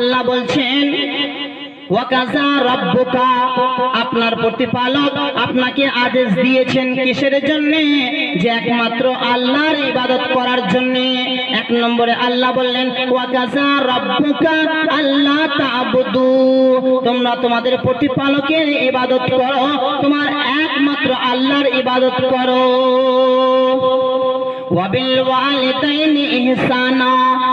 আল্লাহ বলছেন আপনার প্রতিপালক আপনাকে আদেশ দিয়েছেন কিসের জন্য? যে একমাত্র আল্লাহর ইবাদত করার জন্য। এক নম্বরে আল্লাহ বললেন আল্লাহ তোমরা তোমাদের প্রতিপালকের ইবাদত করো, তোমার একমাত্র আল্লাহর ইবাদত করো। ওয়াবিল ওয়ালিদাইনি ইহসানা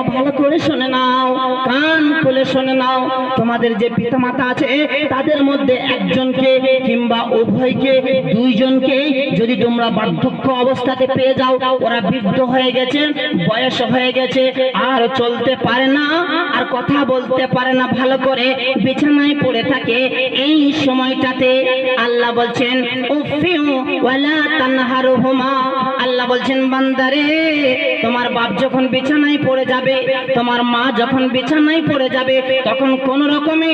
তোমরা ভালো করে শুনে নাও, কান খুলে শুনে নাও। তোমাদের যে পিতামাতা আছে, তাদের মধ্যে একজনকে কিংবা উভয়কে, দুইজনকে যদি তোমরা বার্ধক্য অবস্থাতে পেয়ে যাও, ওরা বৃদ্ধ হয়ে গেছে, বয়স হয়ে গেছে, আর চলতে পারে না, আর কথা বলতে পারে না, ভালো করে বিছানায় পড়ে থাকে। এই সময়টাতে আল্লাহ বলছেন আল্লাহ বলছেন, বান্দারে, তোমার বাপ যখন বিছানায় পড়ে যাবে, তোমার মা যখন বিছানায় পড়ে যাবে, তখন কোন রকমে,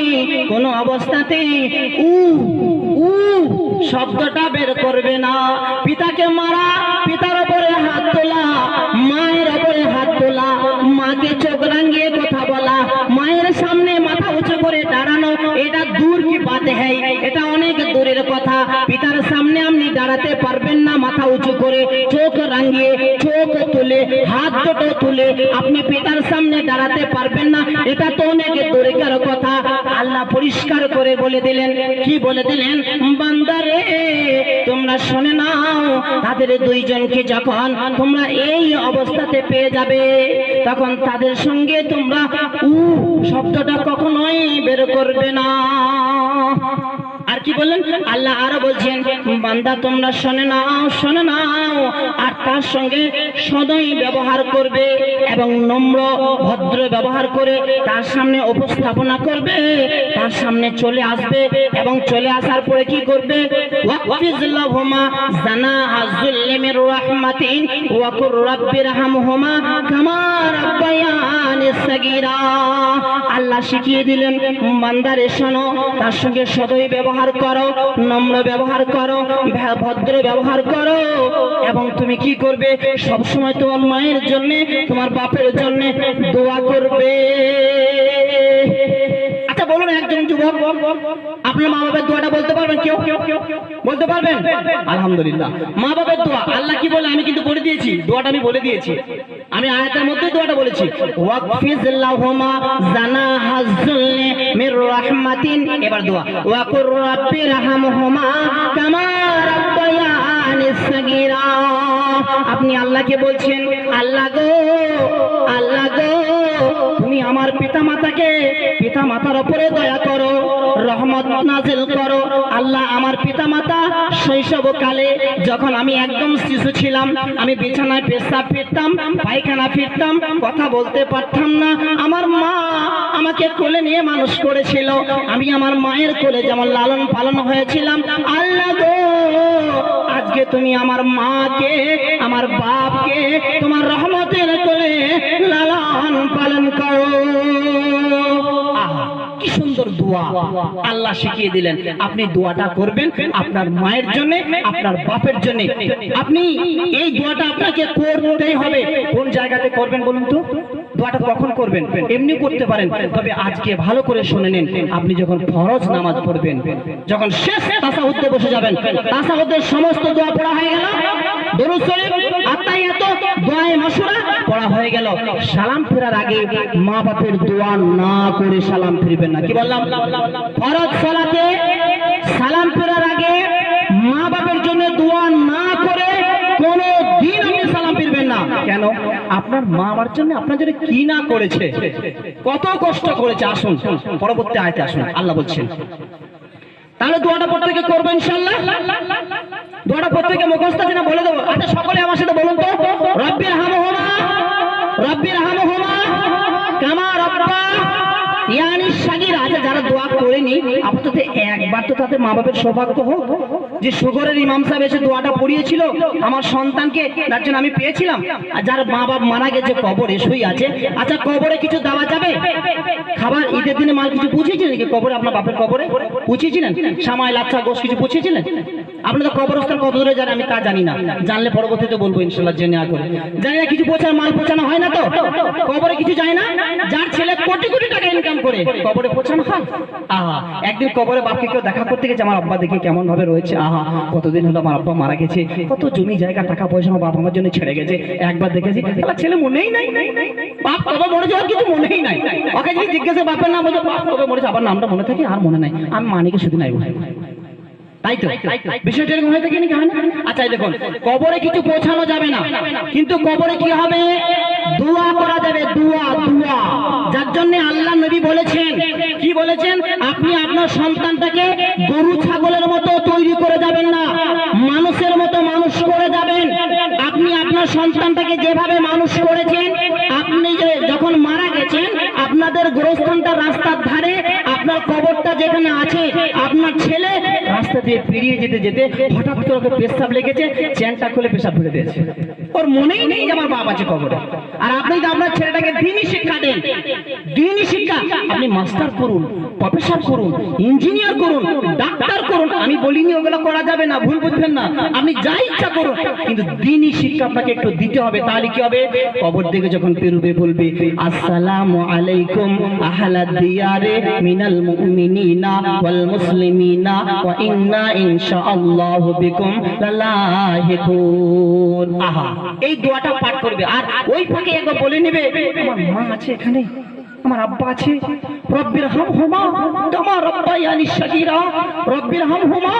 কোন অবস্থাতে, উ উ শব্দটা বের করবে না। পিতাকে মারা, পিতার উপরে হাত তোলা, মায়ের উপরে হাত তোলা, মাকে চোখ রাঙিয়ে আপনি পিতার সামনে দাঁড়াতে পারবেন না। এটা তো অনেক দূরেকার কথা। আল্লাহ পরিষ্কার করে বলে দিলেন। কি বলে দিলেন? বান্দারে, তোমরা শুনে নাও, তাদের দুইজনকে যখন তোমরা এই অবস্থাতে পেয়ে যাবে, তখন তাদের সঙ্গে তোমরা উ শব্দটা কখনোই বের করবে না। আর কি বললেন? আল্লাহ আরও বলছেন, বান্দা তোমরা শোনে নাও শোনে নাও, আর তার সঙ্গে সদয় ব্যবহার করবে এবং নম্র, ভদ্র ব্যবহার করে তার সামনে উপস্থাপনা করবে, তার সামনে চলে আসবে এবং চলে আসার পরে কি করবে? আল্লাহ শিখিয়ে দিলেন, বান্দারে শোনো, তার সঙ্গে সদয় ব্যবহার করো, নম্র ব্যবহার করো ভদ্র ব্যবহার করো। এবং তুমি কি করবে? সব সময় তোমার মায়ের জন্য, তোমার বাপের জন্য দোয়া করবে। আচ্ছা বলুন একজন যুবক, আপনার মা বাবার দোয়াটা বলতে পারবেন কেউ কেউ কেউ? বলতে পারবেন? আলহামদুলিল্লাহ। মা বাবার দোয়া। আল্লাহ কি বলে? আমি কিন্তু বলে দিয়েছি। দোয়াটা আমি বলে দিয়েছি। আমি আয়াতের মধ্যে দোয়াটা বলেছি। ওয়াকফিজ লাহুমা জানাহাজুল্লি মির রাহমাতিন। এবার দোয়া। ওয়া কুর রাব্বি রাহমহুমা কামা রাব্বায়ানি সাগীরা। আপনি আল্লাহকে বলছেন, আল্লাহ গো আল্লাহ গো তুমি আমার পিতা মাতাকে পিতা মাতার উপরে দয়া করো, রহমত নাজিল করো। আল্লাহ আমার পিতা মাতা শৈশবকালে যখন আমি একদম শিশু ছিলাম, আমি বিছানায় পেশাব ফিরতাম, পায়খানা ফিরতাম, কথা বলতে পারতাম না। আমার মা আমাকে কোলে নিয়ে মানুষ করেছিল। আমি আমার মায়ের কোলে যেমন লালন পালন হয়েছিলাম। আল্লাহ গো, আজকে তুমি আমার মাকে, আমার বাপকে তোমার রহমতের কোলে লালন পালন করো। আহা কি সুন্দর দোয়া আল্লাহ শিখিয়ে দিলেন। আপনি দোয়াটা করবেন আপনার মায়ের জন্য, আপনার বাপের জন্য। আপনি এই দোয়াটা আপনাকে করতেই হবে। কোন জায়গাতে করবেন বলুন তো? দোয়াটা কখন করবেন? এমনি করতে পারেন। তবে আজকে ভালো করে শুনে নিন, আপনি যখন ফরজ নামাজ পড়বেন, যখন শেষ তাসাহুদ্দে বসে যাবেন তাসাহুদ্দের সমস্ত দোয়া পড়া হয়ে গেল। দরুদ শরীফ আত্মাইয়াত দোয়ায়ে মাসুরা পড়া হয়ে গেল। সালাম ফেরার আগে মা বাপের দোয়া না করে সালাম ফিরবেন না। কি বললাম ফরজ সালাতে সালাম ফেরার আগে মা বাপের জন্য দোয়া না করে কোন দিন আপনি সালাম ফিরবেন না। কেন? আপনার মা আমার জন্য আপনার জন্য কি না করেছে? কত কষ্ট করেছে? আসুন, পরবর্তী আয়তে আসুন। আল্লাহ বলছেন, তাহলে দোয়াটা প্রত্যেকে করব ইনশাল্লাহ দোয়াটা প্রত্যেকে মুখস্থ আছে না বলে দেবো? আচ্ছা সকলে আমার সাথে বলুন তো। রব্বির হোমা রব্বির হাম হোমা কামা রব্বা করেনি, আপাতত একবার তো তাদের মা বাপের সৌভাগ্য হোক, যে সুগরের ইমাম সাহেব এসে দোয়াটা পড়িয়েছিল আমার সন্তানকে, তার জন্য আমি পেয়েছিলাম। আর যার মা বাপ মারা গেছে, কবরে শুই আছে। আচ্ছা কবরে কিছু দেওয়া যাবে? খাবার ঈদের দিনে মাল কিছু পুছিয়েছিলেন কি কবরে আপনার বাপের কবরে পুছিয়েছিলেন? সামাই লাচ্ছা গোস কিছু পুছিয়েছিলেন? আপনাদের কবরস্থান কত দূরে জানেন আমি তা জানি না। জানলে পরবর্তীতে বলব ইনশাল্লাহ জেনে করে। জানি না কিছু পোছার মাল পোছানো হয় না তো? কবরে কিছু যায় না? যার ছেলে কোটি কোটি টাকা ইনকাম করে কবরে পোছানো হয়? আহা একদিন কবরে বাপকে কেউ দেখা করতে গেছে আমার আব্বা দেখে কেমন ভাবে রয়েছে। আহা কতদিন হলো আমার আব্বা মারা গেছে কত জমি জায়গা টাকা পয়সা আমার বাপ আমার জন্য ছেড়ে গেছে। একবার দেখেছি ছেলে মনেই নাই। বাপ কবে মরে যাওয়ার কিছু মনেই নাই। ওকে যদি জিজ্ঞাসা বাপের নাম বলছে বাপ কবে মরেছে? আবার নামটা মনে থাকে, আর মনে নাই। আমি মানিকে শুধু নাই। তাই তো? হয়ে থাকে নাকি? আচ্ছা দেখুন, কবরে কিছু পৌঁছানো যাবে না। কিন্তু কবরে কি হবে? করা যাবে যার জন্য আল্লাহ নবী বলেছেন, কি বলেছেন? আপনি আপনার সন্তানটাকে গরু, ছাগলের মতো তৈরি করে যাবেন না। মানুষের মতো মানুষ করে যাবেন। আপনি আপনার সন্তানটাকে যেভাবে মানুষ করেছেন আপনি যে যখন মারা গেছেন আপনাদের গোরস্থানটা রাস্তার ধারে আপনার কবরটা যেখানে আছে, আপনার ছেলে রাস্তা দিয়ে পেরিয়ে যেতে যেতে হঠাৎ করে ওকে পেশাব লেগেছে, চ্যানটা খুলে পেশাব ফেলে দিয়েছে। ওর মনেই নেই যে আমার বাপ আছে কবরে। আর আপনি তো আপনার ছেলেটাকে দিনই শিক্ষা দেন, দিনই শিক্ষা, আপনি মাস্টার করুন, প্রফেসর করুন, ইঞ্জিনিয়ার করুন, ডাক্তার করুন, আমি বলিনি ওগুলো করা যাবে না, ভুল বুঝবেন না, আপনি যা ইচ্ছা করুন, কিন্তু দিনই শিক্ষা আপনাকে একটু দিতে হবে, তাহলে কি হবে? কবর দিকে যখন পেরুবে বলবে, আসসালামু আলাইকুম আহলাদ দিয়ারে মিনাল মুমিনিনা ওয়াল মুসলিমিনা ওয়া ইন্না ইনশাআল্লাহু বিকুম লালাহিকুন আহা। এই দোয়াটা পাঠ করবে। আর ওই ফাঁকে একবার বলে নেবে, আমার মা আছে এখানে, আমার আব্বা আছে। রব্বির হাম হুমা কামা রব্বায়ানি সাগীরা। রব্বির হাম হুমা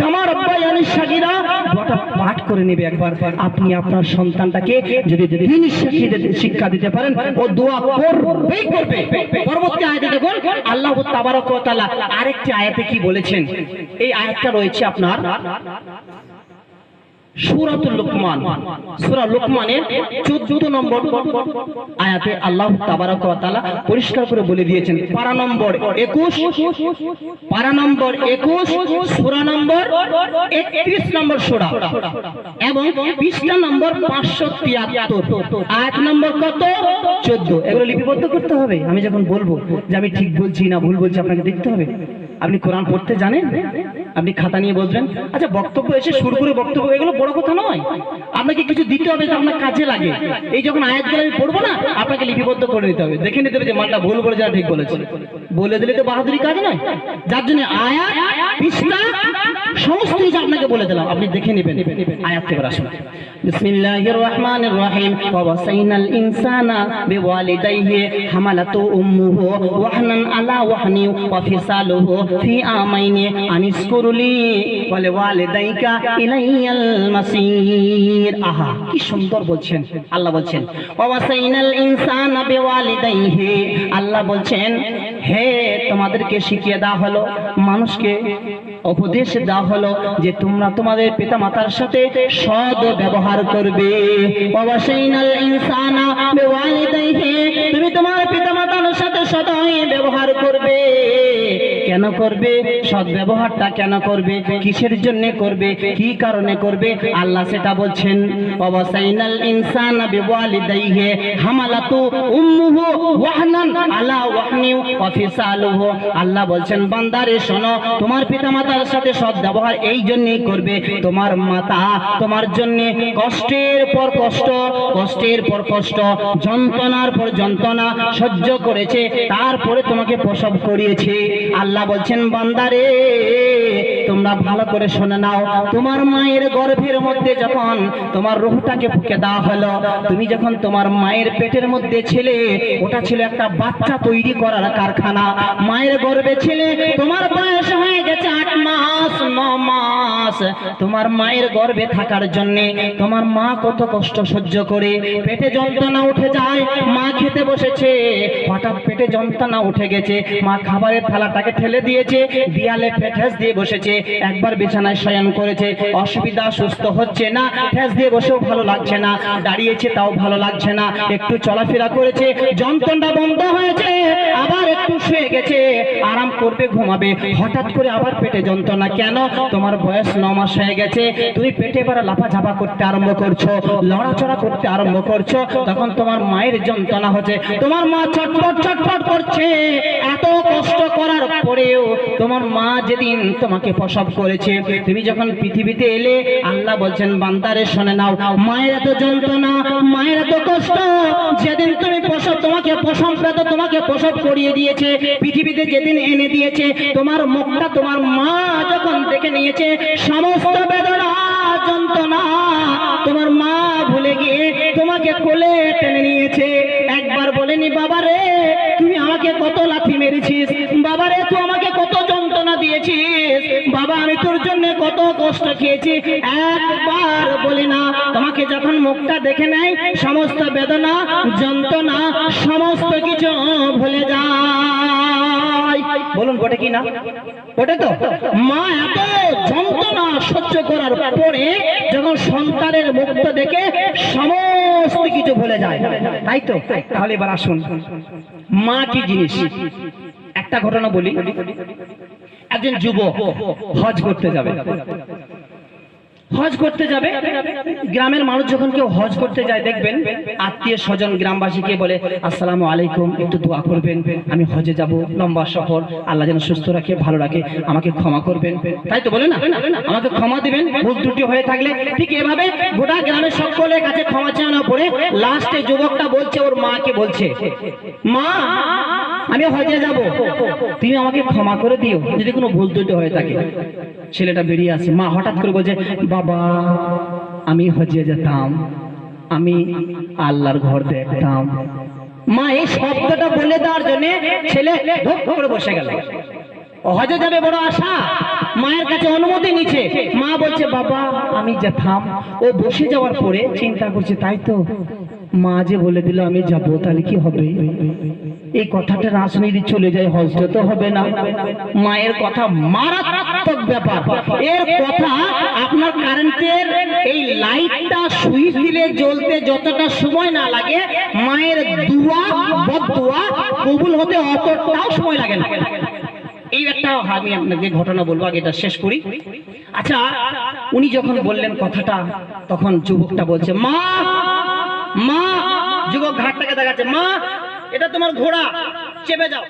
কামা রব্বায়ানি সাগীরা। দোয়াটা পাঠ করে নেবে একবার। আপনি আপনার সন্তানটাকে যদি তিনি শিক্ষা দিতে পারেন, ও দোয়া করবেই করবে। পরবর্তী আয়াতে দেখুন, আল্লাহ তাবারক তাআলা আরেকটি আয়াতে কি বলেছেন? এই আয়াতটা রয়েছে আপনার সূরাতুল লুকমান। সূরা লুকমানের 14 নম্বর আয়াতে আল্লাহ তাবারক পরিষ্কার করে বলে দিয়েছেন, পারা নম্বর 21 পারা নম্বর 21 সূরা নম্বর 31 নম্বর এবং নম্বর 573 আয়াত নম্বর কত? 14 এগুলো লিপিবদ্ধ করতে হবে। আমি যখন বলব যে আমি ঠিক বলছি না ভুল বলছি, আপনাকে দেখতে হবে। আপনি কোরআন পড়তে জানেন? আপনি খাতা নিয়ে বসবেন। আচ্ছা বক্তব্য এসে শুরু করে বক্তব্য, এগুলো বড় কথা নয়। আপনাকে কিছু দিতে হবে আপনার কাজে লাগে। এই যখন আয়াতগুলো আমি পড়ব না, আপনাকে লিপিবদ্ধ করে নিতে হবে। দেখে নিতে হবে যে মালটা ভুল বলে যা ঠিক বলেছে। বলে দিলে তো বাহাদুরি কাজ নয়। যার জন্য আয়াত সমস্ত কিছু আপনাকে বলে দিলাম। আপনি দেখে নেবেন। আয়াত এবার আসুন। বিসমিল্লাহির রহমানির রহিম ওয়াসাইনাল ইনসানা বিওয়ালিদাইহি হামালাতু উম্মুহু ওয়াহনান আলা ওয়াহনি ওয়া ফিসালুহু ফি আমাইনি ইলাইয়াল আহা, কি সুন্দর বলছেন। আল্লাহ বলছেন ওয়াসাইনাল ইনসানা বিওয়ালিদাইহি। আল্লাহ বলছেন, হে, তোমাদেরকে শিখিয়ে দেওয়া হলো, মানুষকে উপদেশ দেওয়া হলো যে তোমরা তোমাদের পিতা মাতার সাথে সদ ব্যবহার করবে। তুমি তোমার পিতা মাতার সাথে সদয় ব্যবহার করবে। কেন করবে? সৎ ব্যবহারটা কেন করবে? কিসের জন্য করবে? কি কারণে করবে? আল্লাহ সেটা বলছেন, অবসাইনাল ইনসান বিওয়ালিদাইহি হামালাতু উম্মুহু ওয়াহনান আলা ওয়াহনি ওয়া ফিসালুহু আল্লাহ বলছেন, বান্দারে, শোনো, তোমার পিতামাতার সাথে সৎ ব্যবহার এই জন্যই করবে। তোমার মাতা তোমার জন্য কষ্টের পর কষ্ট, কষ্টের পর কষ্ট, যন্ত্রণার পর যন্ত্রণা সহ্য করেছে, তারপরে তোমাকে প্রসব করিয়েছে। আল্লাহ বলছেন, বান্দারে, তোমরা ভালো করে শুনে নাও। তোমার মায়ের গর্ভের মধ্যে যখন তোমার রুহটাকে ফুকে দেওয়া হলো, তুমি যখন তোমার মায়ের পেটের মধ্যে ছিলে, ওটা ছিল একটা বাচ্চা তৈরি করার কারখানা। মায়ের গর্ভে ছিলে, তোমার বয়স হয়ে গেছে আট মাস, ন মাস। তোমার মায়ের গর্ভে থাকার জন্য তোমার মা কত কষ্ট সহ্য করে। পেটে যন্ত্রণা উঠে যায়, মা খেতে বসেছে। হঠাৎ পেটে যন্ত্রণা উঠে গেছে, মা খাবারের থালাটাকে ঠেলে দিয়েছে, দিয়ালে ফেঠাস দিয়ে বসেছে, একবার বিছানায় শয়ন করেছে, অসুবিধা সুস্থ হচ্ছে না ঠেস দিয়ে বসেও ভালো লাগছে না, দাঁড়িয়েছে তাও ভালো লাগছে না, একটু চলাফেরা করেছে যন্ত্রণটা বন্ধ হয়েছে, আবার একটু শুয়ে গেছে। আরাম করবে ঘুমাবে, হঠাৎ করে আবার পেটে যন্ত্রণা। কেন? তোমার বয়স ন মাস হয়ে গেছে, তুমি পেটে এবার লাফাঝাপা করতে আরম্ভ করছ, লড়াচড়া করতে আরম্ভ করছ, তখন তোমার মায়ের যন্ত্রণা হচ্ছে। তোমার মা ছটফট ছটফট করছে, এত কষ্ট করার পরেও তোমার মা যেদিন তোমাকে প্রসব করেছে, তুমি যখন পৃথিবীতে এলে, আল্লাহ বলছেন, বান্দারে শুনে নাও, মায়ের এত যন্ত্রণা, মায়ের এত কষ্ট, যেদিন তুমি প্রসব, তোমাকে প্রসব তোমাকে প্রসব করিয়ে দিয়েছে, পৃথিবীতে যেদিন এনে দিয়েছে। তোমার মুখটা তোমার মা যখন দেখে নিয়েছে, সমস্ত বেদনা, যন্ত্রণা তোমার মা ভুলে গিয়ে তোমাকে কোলে টেনে নিয়েছে। একবার বলেনি বাবা রে তুমি আমাকে কত লাথি মেরেছিস? বাবা রে তুই আমাকে কত যন্ত্রণা দিয়েছিস? বাবা, আমি তোর জন্য কত কষ্ট খেয়েছি। একবার বলি না, তোমাকে যখন মুখটা দেখে নেয়, সমস্ত বেদনা, যন্ত্রণা, সমস্ত কিছু ভুলে যায়। বলুন, বটে কি না? বটে তো? মা এত যন্ত্রণা সহ্য করার পরে যখন সন্তানের মুক্ত দেখে সমস্ত কিছু ভুলে যায়, তাই তো? তাহলে এবার আসুন। মা কি জিনিস? একটা ঘটনা বলি। একজন যুবক হজ করতে যাবে। হজ করতে যাবে। গ্রামের মানুষ যখন কেউ হজ করতে যায়, দেখবেন আত্মীয় স্বজন গ্রামবাসীকে বলে, আসসালামু আলাইকুম, একটু দোয়া করবেন, আমি হজে যাব, লম্বা সফর, আল্লাহ যেন সুস্থ রাখে, ভালো রাখে, আমাকে ক্ষমা করবেন। তাই তো বলে না? আমাকে ক্ষমা দিবেন, ভুল ত্রুটি হয়ে থাকলে ঠিক এভাবে গোটা গ্রামের সকলের কাছে ক্ষমা চাওয়ানোর পরে লাস্টে যুবকটা বলছে, ওর মাকে বলছে, মা আমি হজে যাব। তুমি আমাকে ক্ষমা করে দিও, যদি কোনো ভুল ত্রুটি হয়ে থাকে। ছেলেটা বেরিয়ে আসে। মা হঠাৎ করে বলছে, বাবা, আমি হজে যেতাম। আমি আল্লাহর ঘর দেখতাম। মা এই শব্দটা বলে দেওয়ার জন্য ছেলে করে বসে গেল। হজে যাবে বড় আশা। মায়ের কাছে অনুমতি নিচ্ছে। মা বলছে, বাবা, আমি যেতাম। ও বসে যাওয়ার পরে চিন্তা করছে, তাই তো। মা যে বলে দিল, আমি যাব, তাহলে কি হবে? এই কথাটা রাজনীতি চলে যায় হজটা তো হবে না। মায়ের কথা মারাত্মক ব্যাপার। এর কথা আপনার কারেন্টের এই লাইটটা, সুইচ দিলে জ্বলতে যতটা সময় না লাগে, মায়ের দুয়া বদুয়া কবুল হতে অতটাও সময় লাগে না। এই একটা আমি আপনাকে ঘটনা বলব, আগে এটা শেষ করি। আচ্ছা উনি যখন বললেন কথাটা, তখন যুবকটা বলছে, মা মা, যুবক ঘাটটাকে দেখাচ্ছে, মা এটা তোমার ঘোড়া। চেপে যাও।